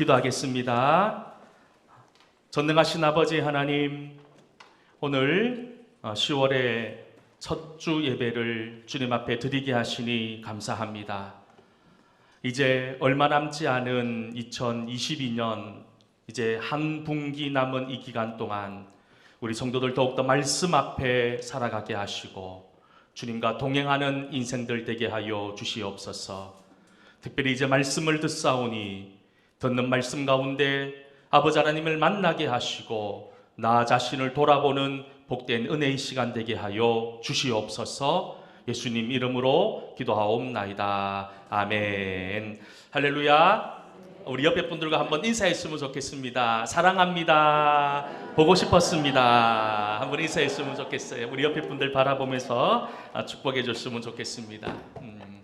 기도하겠습니다. 전능하신 아버지 하나님, 오늘 10월의 첫 주 예배를 주님 앞에 드리게 하시니 감사합니다. 이제 얼마 남지 않은 2022년 이제 한 분기 남은 이 기간 동안 우리 성도들 더욱더 말씀 앞에 살아가게 하시고 주님과 동행하는 인생들 되게 하여 주시옵소서. 특별히 이제 말씀을 듣사오니 듣는 말씀 가운데 아버지 하나님을 만나게 하시고 나 자신을 돌아보는 복된 은혜의 시간 되게 하여 주시옵소서. 예수님 이름으로 기도하옵나이다. 아멘. 할렐루야. 우리 옆에 분들과 한번 인사했으면 좋겠습니다. 사랑합니다. 보고 싶었습니다. 한번 인사했으면 좋겠어요. 우리 옆에 분들 바라보면서 아, 축복해 줬으면 좋겠습니다. 음,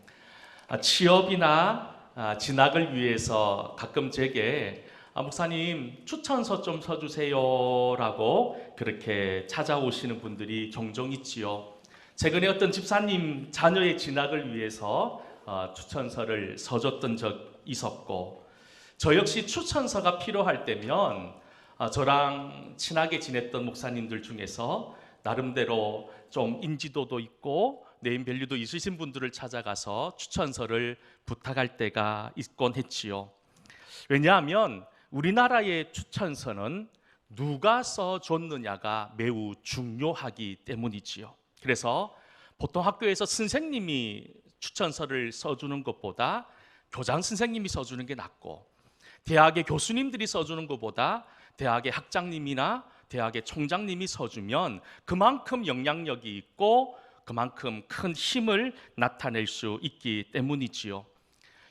아, 취업이나 아, 진학을 위해서 가끔 제게 아, 목사님 추천서 좀 써주세요라고 그렇게 찾아오시는 분들이 종종 있지요. 최근에 어떤 집사님 자녀의 진학을 위해서 어, 추천서를 써줬던 적 있었고 저 역시 추천서가 필요할 때면 아, 저랑 친하게 지냈던 목사님들 중에서 나름대로 좀 인지도도 있고 네임밸류도 있으신 분들을 찾아가서 추천서를 부탁할 때가 있곤 했지요. 왜냐하면 우리나라의 추천서는 누가 써줬느냐가 매우 중요하기 때문이지요. 그래서 보통 학교에서 선생님이 추천서를 써주는 것보다 교장 선생님이 써주는 게 낫고 대학의 교수님들이 써주는 것보다 대학의 학장님이나 대학의 총장님이 써주면 그만큼 영향력이 있고 그만큼 큰 힘을 나타낼 수 있기 때문이지요.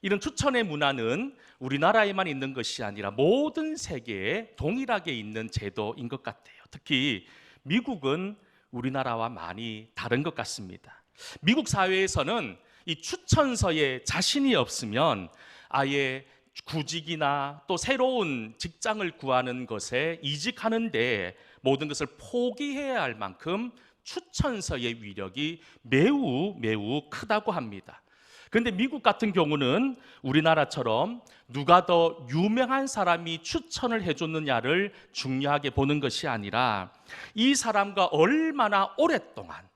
이런 추천의 문화는 우리나라에만 있는 것이 아니라 모든 세계에 동일하게 있는 제도인 것 같아요. 특히 미국은 우리나라와 많이 다른 것 같습니다. 미국 사회에서는 이 추천서에 자신이 없으면 아예 구직이나 또 새로운 직장을 구하는 것에 이직하는데 모든 것을 포기해야 할 만큼 추천서의 위력이 매우 매우 크다고 합니다. 그런데 미국 같은 경우는 우리나라처럼 누가 더 유명한 사람이 추천을 해줬느냐를 중요하게 보는 것이 아니라 이 사람과 얼마나 오랫동안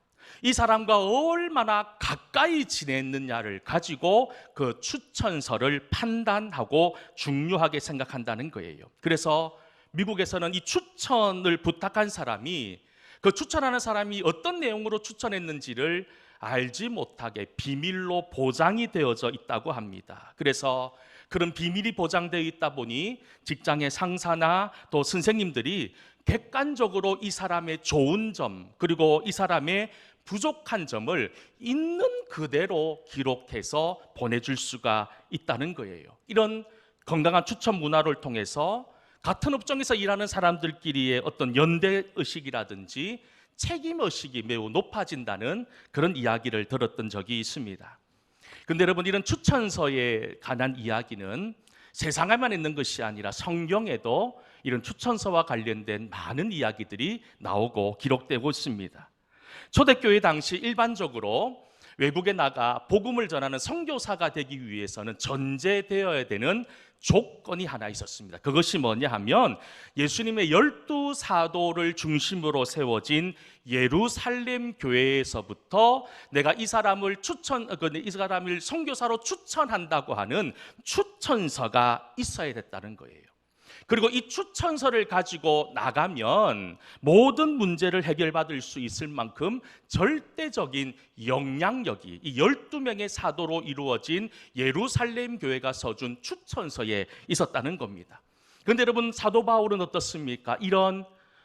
이 사람과 얼마나 가까이 지냈느냐를 가지고 그 추천서를 판단하고 중요하게 생각한다는 거예요. 그래서 미국에서는 이 추천을 부탁한 사람이 그 추천하는 사람이 어떤 내용으로 추천했는지를 알지 못하게 비밀로 보장이 되어져 있다고 합니다. 그래서 그런 비밀이 보장되어 있다 보니 직장의 상사나 또 선생님들이 객관적으로 이 사람의 좋은 점 그리고 이 사람의 부족한 점을 있는 그대로 기록해서 보내줄 수가 있다는 거예요. 이런 건강한 추천 문화를 통해서 같은 업종에서 일하는 사람들끼리의 어떤 연대 의식이라든지 책임 의식이 매우 높아진다는 그런 이야기를 들었던 적이 있습니다. 근데 여러분 이런 추천서에 관한 이야기는 세상에만 있는 것이 아니라 성경에도 이런 추천서와 관련된 많은 이야기들이 나오고 기록되고 있습니다. 초대교회 당시 일반적으로 외국에 나가 복음을 전하는 선교사가 되기 위해서는 전제되어야 되는 조건이 하나 있었습니다. 그것이 뭐냐 하면 예수님의 열두 사도를 중심으로 세워진 예루살렘 교회에서부터 내가 이 사람을 추천 그이 사람을 선교사로 추천한다고 하는 추천서가 있어야 됐다는 거예요. 그리고 이 추천서를 가지고 나가면 모든 문제를 해결받을 수 있을 만큼 절대적인 영향력이 이 12명의 사도로 이루어진 예루살렘 교회가 써준 추천서에 있었다는 겁니다. 그런데 여러분 사도 바울은 어떻습니까? 이런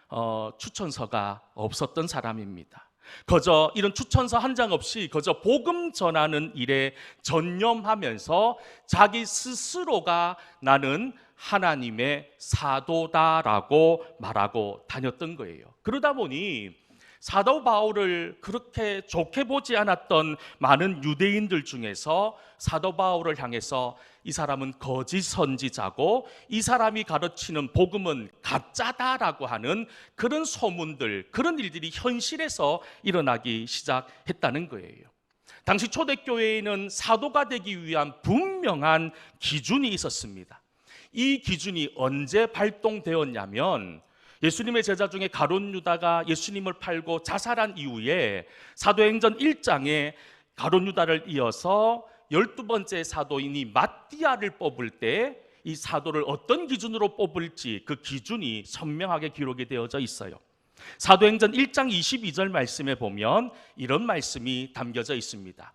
어, 추천서가 없었던 사람입니다. 거저 이런 추천서 한 장 없이 거저 복음 전하는 일에 전념하면서 자기 스스로가 나는 하나님의 사도다라고 말하고 다녔던 거예요. 그러다 보니 사도 바울을 그렇게 좋게 보지 않았던 많은 유대인들 중에서 사도 바울을 향해서 이 사람은 거짓 선지자고 이 사람이 가르치는 복음은 가짜다라고 하는 그런 소문들, 그런 일들이 현실에서 일어나기 시작했다는 거예요. 당시 초대교회에는 사도가 되기 위한 분명한 기준이 있었습니다. 이 기준이 언제 발동되었냐면 예수님의 제자 중에 가론 유다가 예수님을 팔고 자살한 이후에 사도행전 1장에 가론 유다를 이어서 열두 번째 사도인이 마띠아를 뽑을 때 이 사도를 어떤 기준으로 뽑을지 그 기준이 선명하게 기록이 되어져 있어요. 사도행전 1장 22절 말씀에 보면 이런 말씀이 담겨져 있습니다.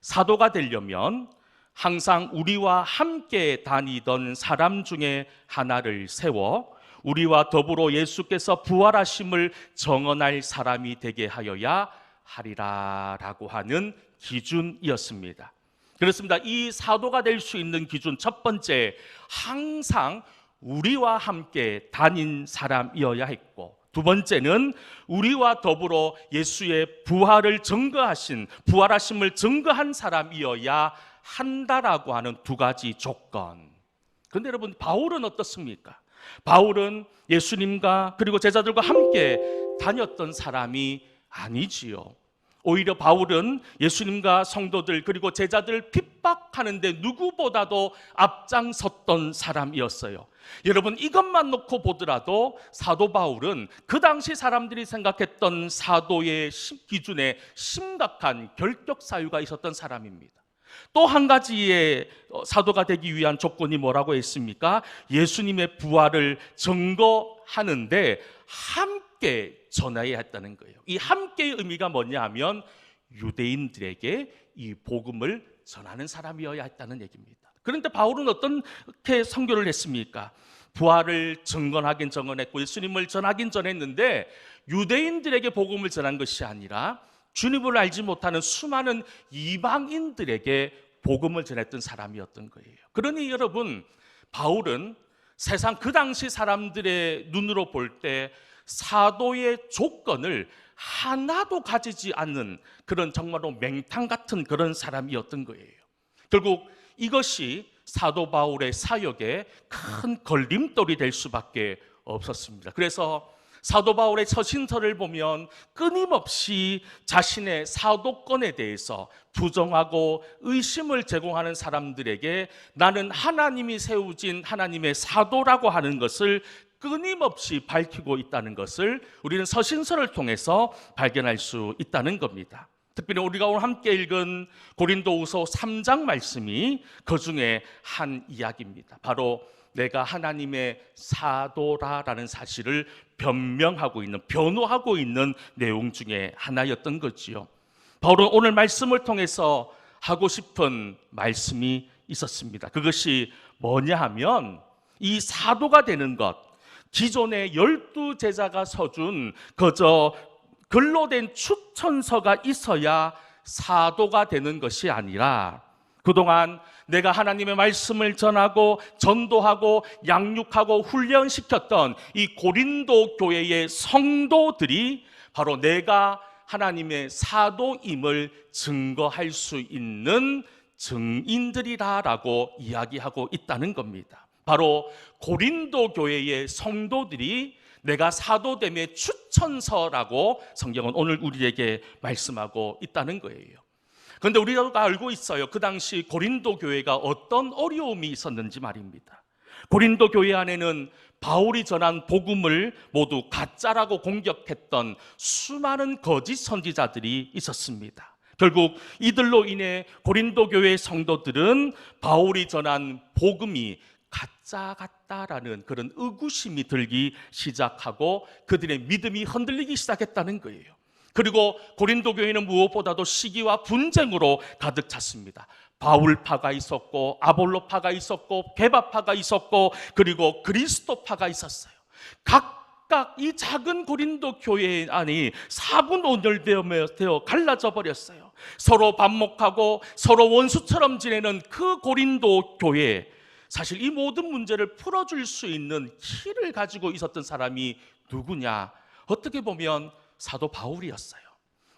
사도가 되려면 항상 우리와 함께 다니던 사람 중에 하나를 세워 우리와 더불어 예수께서 부활하심을 정언할 사람이 되게 하여야 하리라라고 하는 기준이었습니다. 그렇습니다. 이 사도가 될 수 있는 기준 첫 번째 항상 우리와 함께 다닌 사람이어야 했고 두 번째는 우리와 더불어 예수의 부활을 증거하신 부활하심을 증거한 사람이어야 한다라고 하는 두 가지 조건. 근데 여러분 바울은 어떻습니까? 바울은 예수님과 그리고 제자들과 함께 다녔던 사람이 아니지요. 오히려 바울은 예수님과 성도들 그리고 제자들 핍박하는데 누구보다도 앞장섰던 사람이었어요. 여러분 이것만 놓고 보더라도 사도 바울은 그 당시 사람들이 생각했던 사도의 심- 기준에 심각한 결격 사유가 있었던 사람입니다. 또 한 가지의 어, 사도가 되기 위한 조건이 뭐라고 했습니까? 예수님의 부활을 증거하는데 함께 전해야 했다는 거예요. 이 함께의 의미가 뭐냐 하면 유대인들에게 이 복음을 전하는 사람이어야 했다는 얘기입니다. 그런데 바울은 어떻게 선교를 했습니까? 부활을 증언하긴 증언했고 예수님을 전하긴 전했는데 유대인들에게 복음을 전한 것이 아니라 주님을 알지 못하는 수많은 이방인들에게 복음을 전했던 사람이었던 거예요. 그러니 여러분 바울은 세상 그 당시 사람들의 눈으로 볼 때 사도의 조건을 하나도 가지지 않는 그런 정말로 맹탕 같은 그런 사람이었던 거예요. 결국 이것이 사도 바울의 사역에 큰 걸림돌이 될 수밖에 없었습니다. 그래서 사도 바울의 처신서를 보면 끊임없이 자신의 사도권에 대해서 부정하고 의심을 제공하는 사람들에게 나는 하나님이 세우진 하나님의 사도라고 하는 것을 끊임없이 밝히고 있다는 것을 우리는 서신서를 통해서 발견할 수 있다는 겁니다. 특별히 우리가 오늘 함께 읽은 고린도후서 3장 말씀이 그 중에 한 이야기입니다. 바로 내가 하나님의 사도라라는 사실을 변명하고 있는 변호하고 있는 내용 중에 하나였던 거지요. 바울은 오늘 말씀을 통해서 하고 싶은 말씀이 있었습니다. 그것이 뭐냐 하면 이 사도가 되는 것 기존의 열두 제자가 서준 그저 글로 된 추천서가 있어야 사도가 되는 것이 아니라 그동안 내가 하나님의 말씀을 전하고 전도하고 양육하고 훈련시켰던 이 고린도 교회의 성도들이 바로 내가 하나님의 사도임을 증거할 수 있는 증인들이라라고 이야기하고 있다는 겁니다. 바로 고린도 교회의 성도들이 내가 사도됨의 추천서라고 성경은 오늘 우리에게 말씀하고 있다는 거예요. 그런데 우리가 알고 있어요. 그 당시 고린도 교회가 어떤 어려움이 있었는지 말입니다. 고린도 교회 안에는 바울이 전한 복음을 모두 가짜라고 공격했던 수많은 거짓 선지자들이 있었습니다. 결국 이들로 인해 고린도 교회 성도들은 바울이 전한 복음이 가짜 같다라는 그런 의구심이 들기 시작하고 그들의 믿음이 흔들리기 시작했다는 거예요. 그리고 고린도 교회는 무엇보다도 시기와 분쟁으로 가득 찼습니다. 바울파가 있었고 아볼로파가 있었고 개바파가 있었고 그리고 그리스도파가 있었어요. 각각 이 작은 고린도 교회 안이 사분오열되어 갈라져 버렸어요. 서로 반목하고 서로 원수처럼 지내는 그 고린도 교회 사실 이 모든 문제를 풀어줄 수 있는 키를 가지고 있었던 사람이 누구냐? 어떻게 보면 사도 바울이었어요.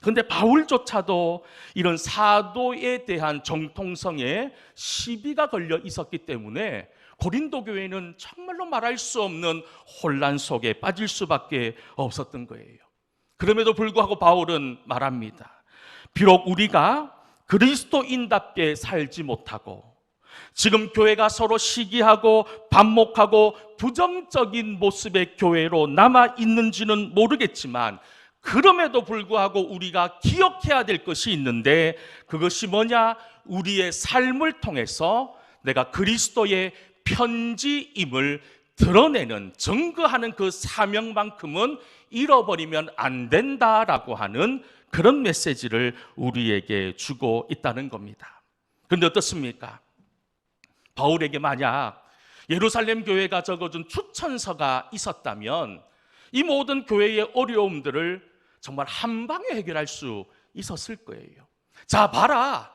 그런데 바울조차도 이런 사도에 대한 정통성에 시비가 걸려 있었기 때문에 고린도 교회는 정말로 말할 수 없는 혼란 속에 빠질 수밖에 없었던 거예요. 그럼에도 불구하고 바울은 말합니다. 비록 우리가 그리스도인답게 살지 못하고 지금 교회가 서로 시기하고 반목하고 부정적인 모습의 교회로 남아 있는지는 모르겠지만 그럼에도 불구하고 우리가 기억해야 될 것이 있는데 그것이 뭐냐? 우리의 삶을 통해서 내가 그리스도의 편지임을 드러내는 증거하는 그 사명만큼은 잃어버리면 안 된다라고 하는 그런 메시지를 우리에게 주고 있다는 겁니다. 그런데 어떻습니까? 바울에게 만약 예루살렘 교회가 적어준 추천서가 있었다면 이 모든 교회의 어려움들을 정말 한 방에 해결할 수 있었을 거예요. 자, 봐라.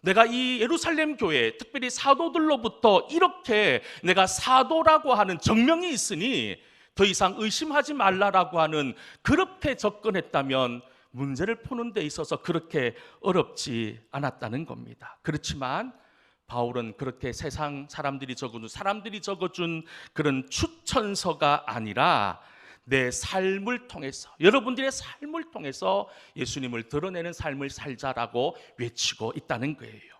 내가 이 예루살렘 교회, 특별히 사도들로부터 이렇게 내가 사도라고 하는 정명이 있으니 더 이상 의심하지 말라라고 하는 그렇게 접근했다면 문제를 푸는 데 있어서 그렇게 어렵지 않았다는 겁니다. 그렇지만 바울은 그렇게 세상 사람들이 적어준 사람들이 적어준 그런 추천서가 아니라 내 삶을 통해서 여러분들의 삶을 통해서 예수님을 드러내는 삶을 살자라고 외치고 있다는 거예요.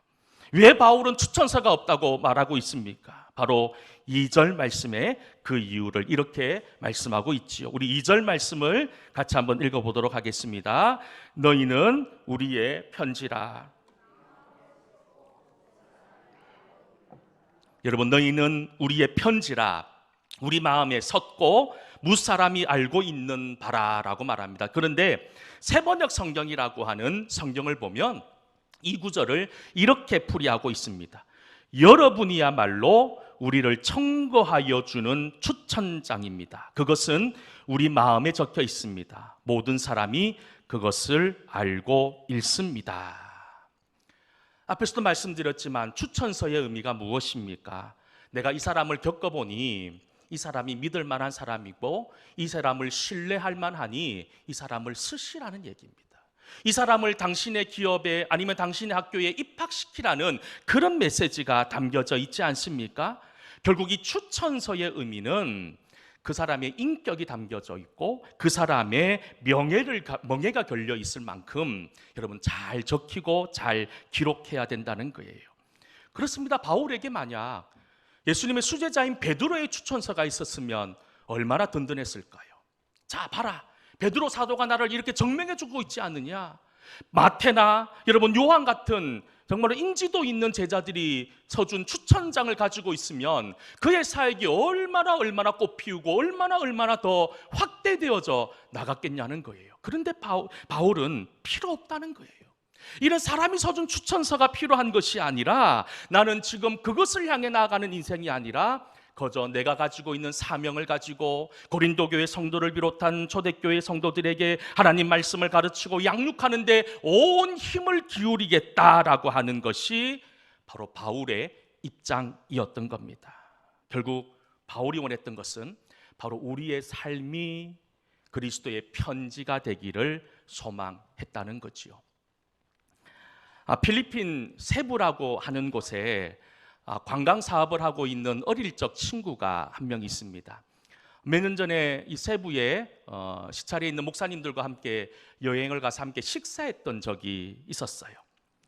왜 바울은 추천서가 없다고 말하고 있습니까? 바로 2절 말씀에 그 이유를 이렇게 말씀하고 있지요. 우리 2절 말씀을 같이 한번 읽어 보도록 하겠습니다. 너희는 우리의 편지라. 여러분 너희는 우리의 편지라 우리 마음에 섰고 무사람이 알고 있는 바라라고 말합니다. 그런데 세번역 성경이라고 하는 성경을 보면 이 구절을 이렇게 풀이하고 있습니다. 여러분이야말로 우리를 청거하여 주는 추천장입니다. 그것은 우리 마음에 적혀 있습니다. 모든 사람이 그것을 알고 있습니다. 앞에서도 말씀드렸지만 추천서의 의미가 무엇입니까? 내가 이 사람을 겪어보니 이 사람이 믿을 만한 사람이고 이 사람을 신뢰할 만하니 이 사람을 쓰시라는 얘기입니다. 이 사람을 당신의 기업에 아니면 당신의 학교에 입학시키라는 그런 메시지가 담겨져 있지 않습니까? 결국 이 추천서의 의미는 그 사람의 인격이 담겨져 있고 그 사람의 명예를 명예가 걸려 있을 만큼 여러분 잘 적히고 잘 기록해야 된다는 거예요. 그렇습니다. 바울에게 만약 예수님의 수제자인 베드로의 추천서가 있었으면 얼마나 든든했을까요? 자, 봐라. 베드로 사도가 나를 이렇게 정명해 주고 있지 않느냐? 마테나 여러분 요한 같은 정말 인지도 있는 제자들이 서준 추천장을 가지고 있으면 그의 사역이 얼마나 얼마나 꽃피우고 얼마나 얼마나 더 확대되어져 나갔겠냐는 거예요. 그런데 바울, 바울은 필요 없다는 거예요. 이런 사람이 서준 추천서가 필요한 것이 아니라 나는 지금 그것을 향해 나아가는 인생이 아니라 거저 내가 가지고 있는 사명을 가지고 고린도 교회 성도를 비롯한 초대교회 성도들에게 하나님 말씀을 가르치고 양육하는데 온 힘을 기울이겠다라고 하는 것이 바로 바울의 입장이었던 겁니다. 결국 바울이 원했던 것은 바로 우리의 삶이 그리스도의 편지가 되기를 소망했다는 거지요. 아, 필리핀 세부라고 하는 곳에 아, 관광 사업을 하고 있는 어릴 적 친구가 한 명 있습니다. 몇 년 전에 이 세부에 어, 시찰에 있는 목사님들과 함께 여행을 가서 함께 식사했던 적이 있었어요.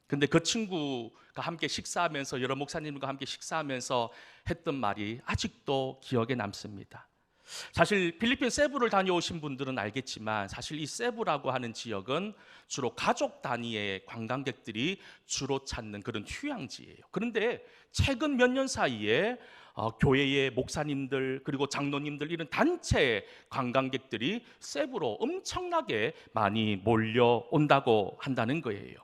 근데 그 친구가 함께 식사하면서 여러 목사님과 함께 식사하면서 했던 말이 아직도 기억에 남습니다. 사실 필리핀 세부를 다녀오신 분들은 알겠지만 사실 이 세부라고 하는 지역은 주로 가족 단위의 관광객들이 주로 찾는 그런 휴양지예요. 그런데 최근 몇 년 사이에 어, 교회의 목사님들 그리고 장로님들 이런 단체 관광객들이 세부로 엄청나게 많이 몰려온다고 한다는 거예요.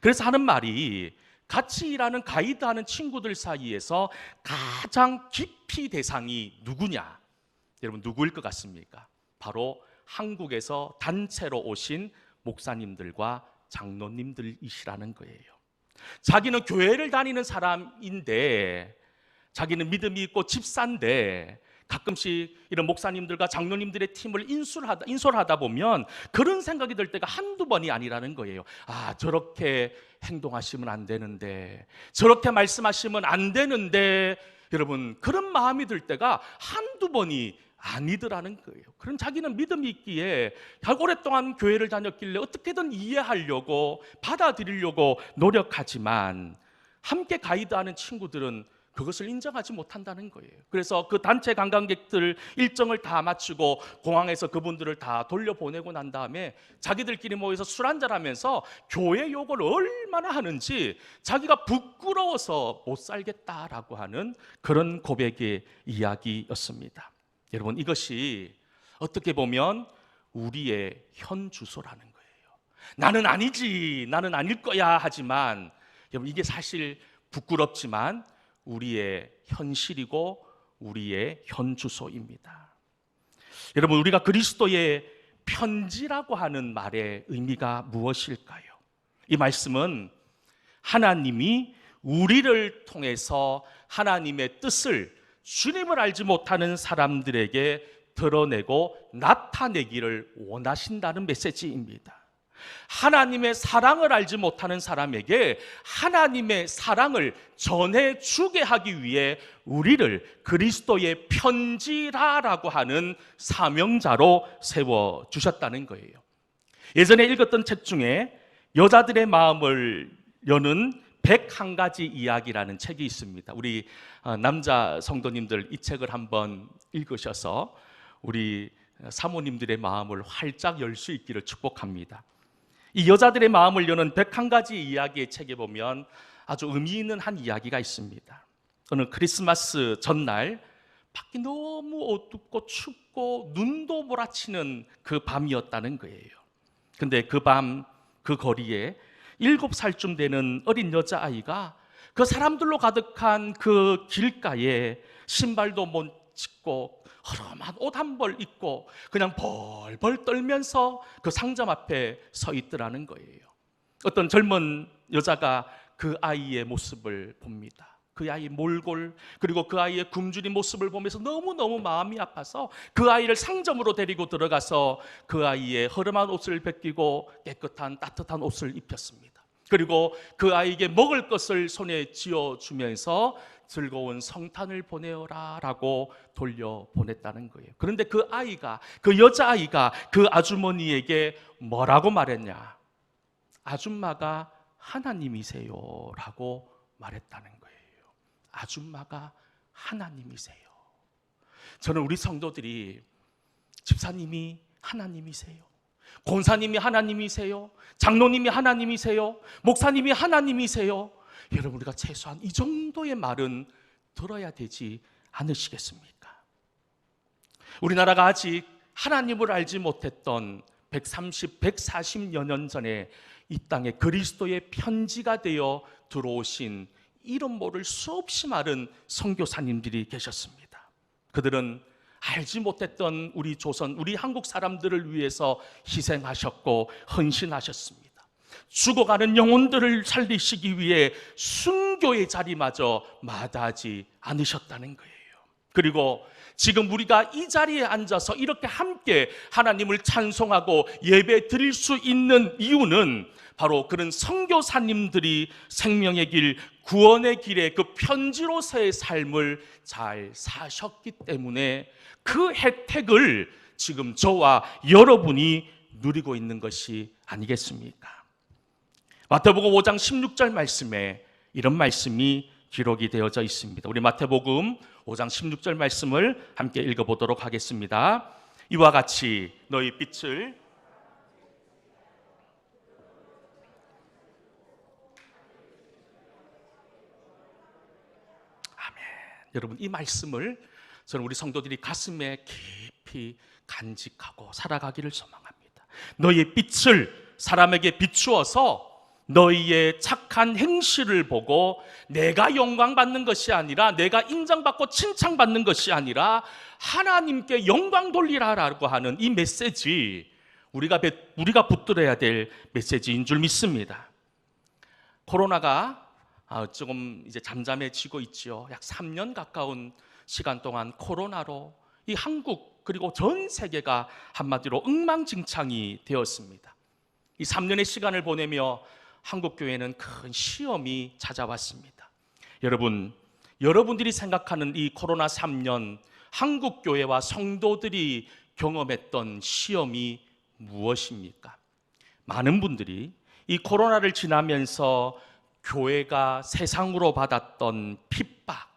그래서 하는 말이 같이 일하는 가이드 하는 친구들 사이에서 가장 깊이 대상이 누구냐? 여러분 누구일 것 같습니까? 바로 한국에서 단체로 오신 목사님들과 장로님들이시라는 거예요. 자기는 교회를 다니는 사람인데 자기는 믿음이 있고 집사인데 가끔씩 이런 목사님들과 장로님들의 팀을 인솔하다, 인솔하다 보면 그런 생각이 들 때가 한두 번이 아니라는 거예요. 아, 저렇게 행동하시면 안 되는데, 저렇게 말씀하시면 안 되는데, 여러분, 그런 마음이 들 때가 한두 번이 아니더라는 거예요. 그런 자기는 믿음이 있기에 오랫동안 교회를 다녔길래 어떻게든 이해하려고 받아들이려고 노력하지만 함께 가이드하는 친구들은 그것을 인정하지 못한다는 거예요. 그래서 그 단체 관광객들 일정을 다 마치고 공항에서 그분들을 다 돌려보내고 난 다음에 자기들끼리 모여서 술 한잔하면서 교회 욕을 얼마나 하는지 자기가 부끄러워서 못 살겠다라고 하는 그런 고백의 이야기였습니다. 여러분 이것이 어떻게 보면 우리의 현 주소라는 거예요. 나는 아니지, 나는 아닐 거야 하지만 여러분 이게 사실 부끄럽지만 우리의 현실이고 우리의 현 주소입니다. 여러분 우리가 그리스도의 편지라고 하는 말의 의미가 무엇일까요? 이 말씀은 하나님이 우리를 통해서 하나님의 뜻을 주님을 알지 못하는 사람들에게 드러내고 나타내기를 원하신다는 메시지입니다. 하나님의 사랑을 알지 못하는 사람에게 하나님의 사랑을 전해 주게 하기 위해 우리를 그리스도의 편지라라고 하는 사명자로 세워 주셨다는 거예요. 예전에 읽었던 책 중에 여자들의 마음을 여는 101가지 이야기라는 책이 있습니다. 우리 어, 남자 성도님들 이 책을 한번 읽으셔서 우리 사모님들의 마음을 활짝 열 수 있기를 축복합니다. 이 여자들의 마음을 여는 101가지 이야기의 책에 보면 아주 의미 있는 한 이야기가 있습니다. 어느 크리스마스 전날 밖이 너무 어둡고 춥고 눈도 몰아치는 그 밤이었다는 거예요. 근데 그 밤 그 거리에 일곱 살쯤 되는 어린 여자아이가 그 사람들로 가득한 그 길가에 신발도 못 짚고 허름한 옷 한 벌 입고 그냥 벌벌 떨면서 그 상점 앞에 서 있더라는 거예요. 어떤 젊은 여자가 그 아이의 모습을 봅니다. 그 아이의 몰골 그리고 그 아이의 굶주린 모습을 보면서 너무너무 마음이 아파서 그 아이를 상점으로 데리고 들어가서 그 아이의 허름한 옷을 벗기고 깨끗한 따뜻한 옷을 입혔습니다. 그리고 그 아이에게 먹을 것을 손에 쥐어 주면서 즐거운 성탄을 보내어라라고 돌려 보냈다는 거예요. 그런데 그 아이가 그 여자 아이가 그 아주머니에게 뭐라고 말했냐? 아줌마가 하나님이세요라고 말했다는 거예요. 아줌마가 하나님이세요. 저는 우리 성도들이 집사님이 하나님이세요. 권사님이 하나님이세요. 장로님이 하나님이세요. 목사님이 하나님이세요. 여러분 우리가 최소한 이 정도의 말은 들어야 되지 않으시겠습니까? 우리나라가 아직 하나님을 알지 못했던 130, 140여 년 전에 이 땅에 그리스도의 편지가 되어 들어오신 이름 모를 수없이 많은 선교사님들이 계셨습니다. 그들은 알지 못했던 우리 조선, 우리 한국 사람들을 위해서 희생하셨고 헌신하셨습니다. 죽어가는 영혼들을 살리시기 위해 순교의 자리마저 마다하지 않으셨다는 거예요. 그리고 지금 우리가 이 자리에 앉아서 이렇게 함께 하나님을 찬송하고 예배 드릴 수 있는 이유는 바로 그런 선교사님들이 생명의 길, 구원의 길에 그 편지로서의 삶을 잘 사셨기 때문에 그 혜택을 지금 저와 여러분이 누리고 있는 것이 아니겠습니까? 마태복음 5장 16절 말씀에 이런 말씀이 기록이 되어져 있습니다. 우리 마태복음 5장 16절 말씀을 함께 읽어보도록 하겠습니다. 이와 같이 너희 빛을 여러분 이 말씀을 저는 우리 성도들이 가슴에 깊이 간직하고 살아가기를 소망합니다. 너희의 빛을 사람에게 비추어서 너희의 착한 행실을 보고 내가 영광 받는 것이 아니라 내가 인정받고 칭찬받는 것이 아니라 하나님께 영광 돌리라라고 하는 이 메시지 우리가 우리가 붙들어야 될 메시지인 줄 믿습니다. 코로나가 아, 조금 이제 잠잠해지고 있지요. 약 3년 가까운 시간 동안 코로나로 이 한국 그리고 전 세계가 한마디로 엉망진창이 되었습니다. 이 3년의 시간을 보내며 한국 교회는 큰 시험이 찾아왔습니다. 여러분, 여러분들이 생각하는 이 코로나 3년 한국 교회와 성도들이 경험했던 시험이 무엇입니까? 많은 분들이 이 코로나를 지나면서 교회가 세상으로 받았던 핍박,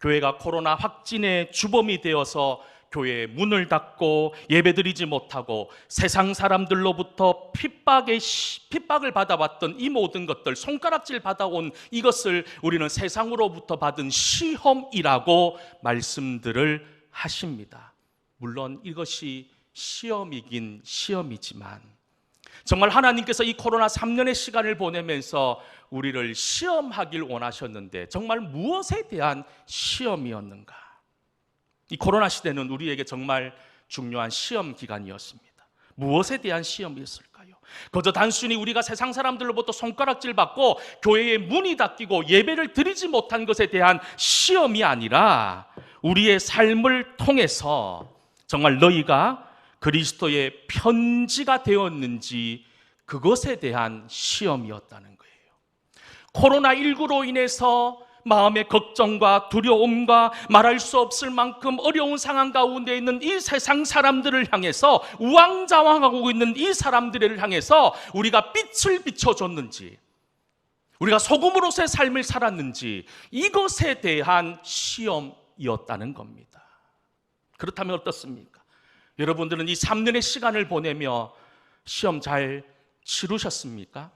교회가 코로나 확진의 주범이 되어서 교회의 문을 닫고 예배드리지 못하고 세상 사람들로부터 핍박의 시- 핍박을 받아왔던 이 모든 것들 손가락질 받아온 이것을 우리는 세상으로부터 받은 시험이라고 말씀들을 하십니다. 물론 이것이 시험이긴 시험이지만 정말 하나님께서 이 코로나 3년의 시간을 보내면서 우리를 시험하길 원하셨는데 정말 무엇에 대한 시험이었는가? 이 코로나 시대는 우리에게 정말 중요한 시험 기간이었습니다. 무엇에 대한 시험이었을까요? 그저 단순히 우리가 세상 사람들로부터 손가락질 받고 교회의 문이 닫히고 예배를 드리지 못한 것에 대한 시험이 아니라 우리의 삶을 통해서 정말 너희가 그리스도의 편지가 되었는지 그것에 대한 시험이었다는 거예요. 코로나19로 인해서 마음의 걱정과 두려움과 말할 수 없을 만큼 어려운 상황 가운데 있는 이 세상 사람들을 향해서 우왕좌왕하고 있는 이 사람들을 향해서 우리가 빛을 비춰줬는지 우리가 소금으로서의 삶을 살았는지 이것에 대한 시험이었다는 겁니다. 그렇다면 어떻습니까? 여러분들은 이 3년의 시간을 보내며 시험 잘 치르셨습니까?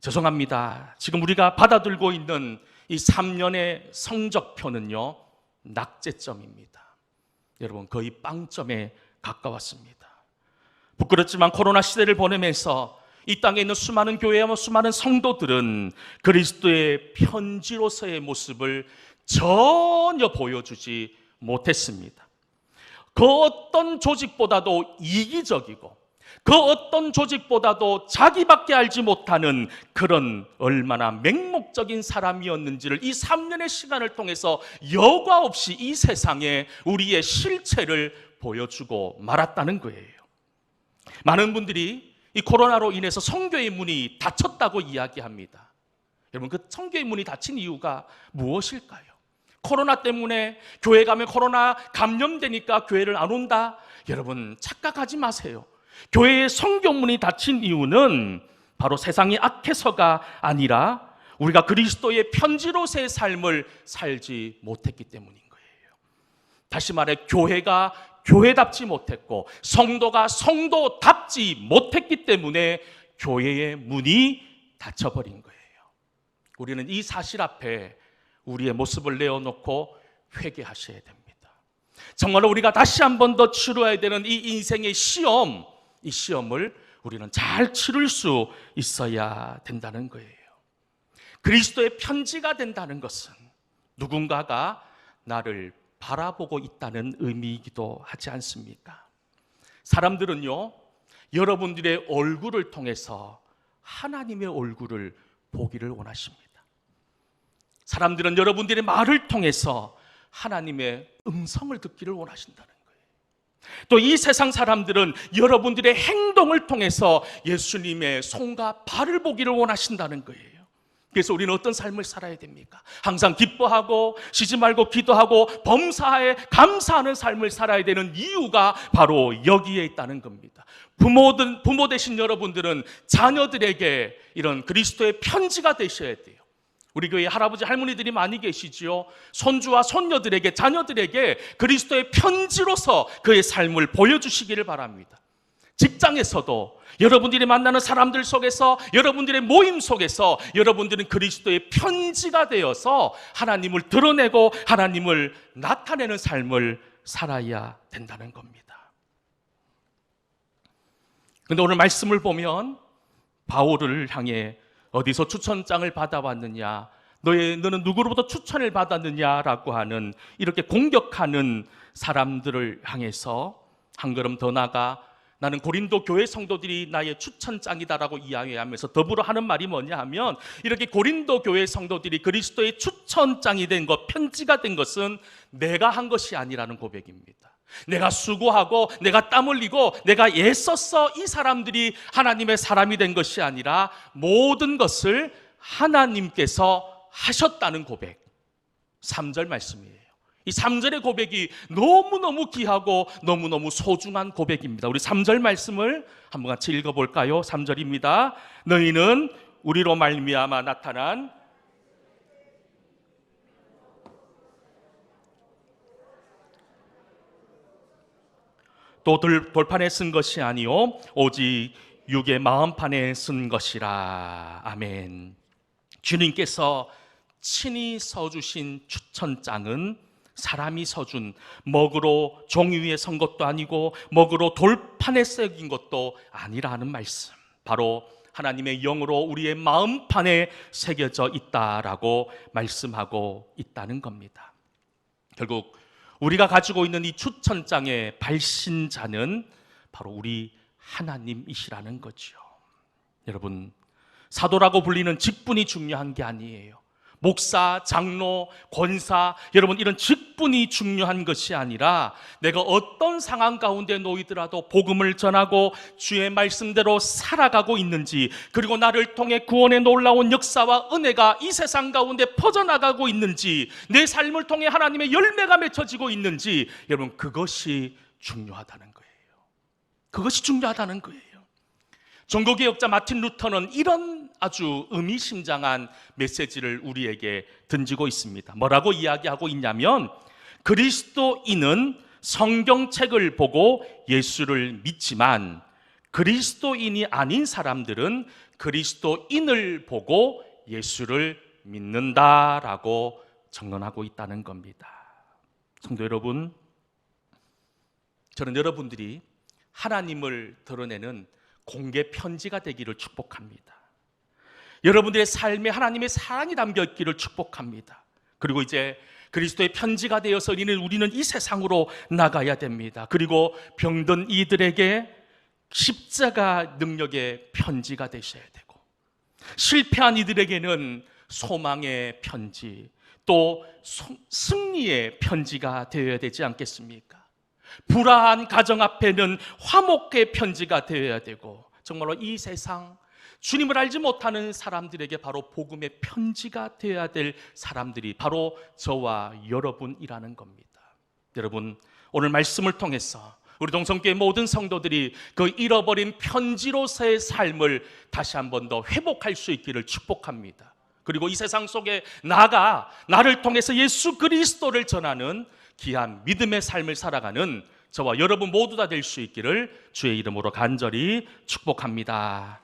죄송합니다. 지금 우리가 받아들고 있는 이 3년의 성적표는요, 낙제점입니다. 여러분, 거의 빵점에 가까웠습니다. 부끄럽지만 코로나 시대를 보내면서 이 땅에 있는 수많은 교회와 수많은 성도들은 그리스도의 편지로서의 모습을 전혀 보여주지 못했습니다. 그 어떤 조직보다도 이기적이고 그 어떤 조직보다도 자기밖에 알지 못하는 그런 얼마나 맹목적인 사람이었는지를 이 3년의 시간을 통해서 여과 없이 이 세상에 우리의 실체를 보여주고 말았다는 거예요. 많은 분들이 이 코로나로 인해서 성교의 문이 닫혔다고 이야기합니다. 여러분 그 성교의 문이 닫힌 이유가 무엇일까요? 코로나 때문에 교회 가면 코로나 감염되니까 교회를 안 온다. 여러분 착각하지 마세요. 교회의 성경문이 닫힌 이유는 바로 세상이 악해서가 아니라 우리가 그리스도의 편지로서의 삶을 살지 못했기 때문인 거예요. 다시 말해 교회가 교회답지 못했고 성도가 성도답지 못했기 때문에 교회의 문이 닫혀버린 거예요. 우리는 이 사실 앞에 우리의 모습을 내어놓고 회개하셔야 됩니다. 정말로 우리가 다시 한 번 더 치러야 되는 이 인생의 시험, 이 시험을 우리는 잘 치를 수 있어야 된다는 거예요. 그리스도의 편지가 된다는 것은 누군가가 나를 바라보고 있다는 의미이기도 하지 않습니까? 사람들은요, 여러분들의 얼굴을 통해서 하나님의 얼굴을 보기를 원하십니다. 사람들은 여러분들의 말을 통해서 하나님의 음성을 듣기를 원하신다는 거예요. 또 이 세상 사람들은 여러분들의 행동을 통해서 예수님의 손과 발을 보기를 원하신다는 거예요. 그래서 우리는 어떤 삶을 살아야 됩니까? 항상 기뻐하고 쉬지 말고 기도하고 범사에 감사하는 삶을 살아야 되는 이유가 바로 여기에 있다는 겁니다. 부모든 부모 되신 여러분들은 자녀들에게 이런 그리스도의 편지가 되셔야 돼요. 우리 교회 할아버지 할머니들이 많이 계시지요. 손주와 손녀들에게 자녀들에게 그리스도의 편지로서 그의 삶을 보여주시기를 바랍니다. 직장에서도 여러분들이 만나는 사람들 속에서 여러분들의 모임 속에서 여러분들은 그리스도의 편지가 되어서 하나님을 드러내고 하나님을 나타내는 삶을 살아야 된다는 겁니다. 근데 오늘 말씀을 보면 바울을 향해 어디서 추천장을 받아왔느냐? 너의 너는 누구로부터 추천을 받았느냐라고 하는 이렇게 공격하는 사람들을 향해서 한 걸음 더 나가 나는 고린도 교회 성도들이 나의 추천장이다라고 이야기하면서 더불어 하는 말이 뭐냐 하면 이렇게 고린도 교회 성도들이 그리스도의 추천장이 된 것, 편지가 된 것은 내가 한 것이 아니라는 고백입니다. 내가 수고하고 내가 땀 흘리고 내가 애썼어 이 사람들이 하나님의 사람이 된 것이 아니라 모든 것을 하나님께서 하셨다는 고백. 3절 말씀이에요. 이 3절의 고백이 너무너무 귀하고 너무너무 소중한 고백입니다. 우리 3절 말씀을 한번 같이 읽어 볼까요? 3절입니다. 너희는 우리로 말미암아 나타난 또 돌, 돌판에 쓴 것이 아니요 오직 육의 마음판에 쓴 것이라 아멘. 주님께서 친히 서주신 추천장은 사람이 서준 먹으로 종이 위에 선 것도 아니고 먹으로 돌판에 새긴 것도 아니라는 말씀. 바로 하나님의 영으로 우리의 마음판에 새겨져 있다라고 말씀하고 있다는 겁니다. 결국 우리가 가지고 있는 이 추천장의 발신자는 바로 우리 하나님이시라는 거죠. 여러분, 사도라고 불리는 직분이 중요한 게 아니에요. 목사, 장로, 권사, 여러분 이런 직분이 중요한 것이 아니라 내가 어떤 상황 가운데 놓이더라도 복음을 전하고 주의 말씀대로 살아가고 있는지 그리고 나를 통해 구원의 놀라운 역사와 은혜가 이 세상 가운데 퍼져나가고 있는지 내 삶을 통해 하나님의 열매가 맺혀지고 있는지 여러분 그것이 중요하다는 거예요. 그것이 중요하다는 거예요. 종교개혁자 마틴 루터는 이런 아주 의미심장한 메시지를 우리에게 던지고 있습니다. 뭐라고 이야기하고 있냐면 그리스도인은 성경책을 보고 예수를 믿지만 그리스도인이 아닌 사람들은 그리스도인을 보고 예수를 믿는다라고 정론하고 있다는 겁니다. 성도 여러분, 저는 여러분들이 하나님을 드러내는 공개 편지가 되기를 축복합니다. 여러분들의 삶에 하나님의 사랑이 담겨 있기를 축복합니다. 그리고 이제 그리스도의 편지가 되어서 우리는 우리는 이 세상으로 나가야 됩니다. 그리고 병든 이들에게 십자가 능력의 편지가 되셔야 되고 실패한 이들에게는 소망의 편지 또 승리의 편지가 되어야 되지 않겠습니까? 불안한 가정 앞에는 화목의 편지가 되어야 되고 정말로 이 세상 주님을 알지 못하는 사람들에게 바로 복음의 편지가 되어야 될 사람들이 바로 저와 여러분이라는 겁니다. 여러분 오늘 말씀을 통해서 우리 동성교회 모든 성도들이 그 잃어버린 편지로서의 삶을 다시 한 번 더 회복할 수 있기를 축복합니다. 그리고 이 세상 속에 나가 나를 통해서 예수 그리스도를 전하는 귀한 믿음의 삶을 살아가는 저와 여러분 모두 다 될 수 있기를 주의 이름으로 간절히 축복합니다.